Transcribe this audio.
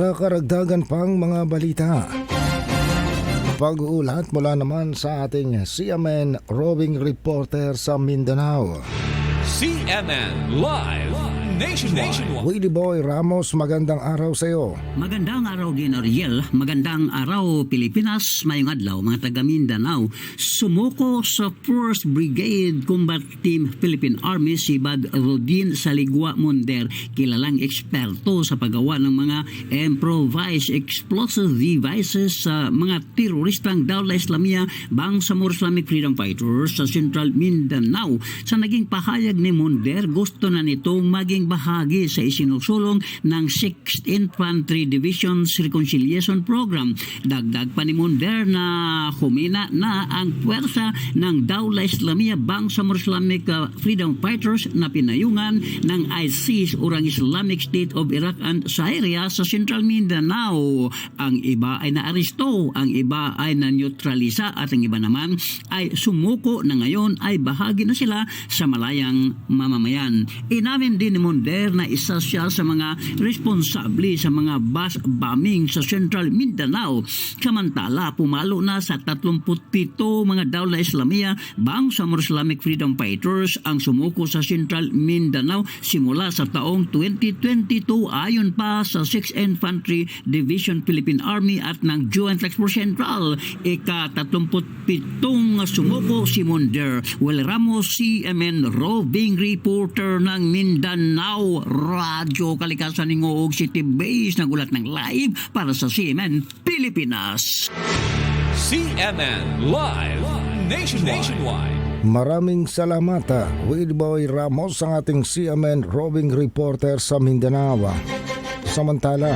sa karagdagan pang mga balita. Pag-uulat mula naman sa ating CMN roving reporter sa Mindanao. CNN Live Nationwide. Willie Boy Ramos, magandang araw sa iyo. Magandang araw din Ariel, magandang araw Pilipinas, mayong adlaw mga taga Mindanao. Sumuko sa 1st Brigade Combat Team Philippine Army si Bad Rodin Saligua Monder, kilalang eksperto sa paggawa ng mga improvised explosive devices sa mga teroristang Dawla Islamia Bangsamoro Islamic Freedom Fighters sa Central Mindanao. Sa naging pahayag ni Monder, gusto na nitong maging bahagi sa isinusulong ng 6th Infantry Division's Reconciliation Program. Dagdag pa ni Monder na humina na ang puwersa ng Dawla Islamia Bangsamoro Islamic uh, Freedom Fighters na pinayungan ng ISIS urang Islamic State of Iraq and Syria sa Central Mindanao. Ang iba ay naaresto, ang iba ay na-neutralisa at ang iba naman ay sumuko na ngayon ay bahagi na sila sa malayang mamamayan. Inamin din ni Monder na isa siya sa mga responsable sa mga bus bombing sa Central Mindanao. Samantala, pumalo na sa 37 mga Dawla Islamia bang sa Islamic Freedom Fighters ang sumuko sa Central Mindanao simula sa taong 2022 ayon pa sa 6th Infantry Division Philippine Army at ng Joint Task Force Central. Ika-37 sumuko si Monder. Well, Ramos, CMN roving reporter ng Mindanao Radyo Kalikasan ng Uog City Base nagulat ng live para sa CMN Pilipinas. CNN Live Nationwide. Maraming salamat, Willie Boy Ramos, ang ating CMN roving reporter sa Mindanao. Samantala,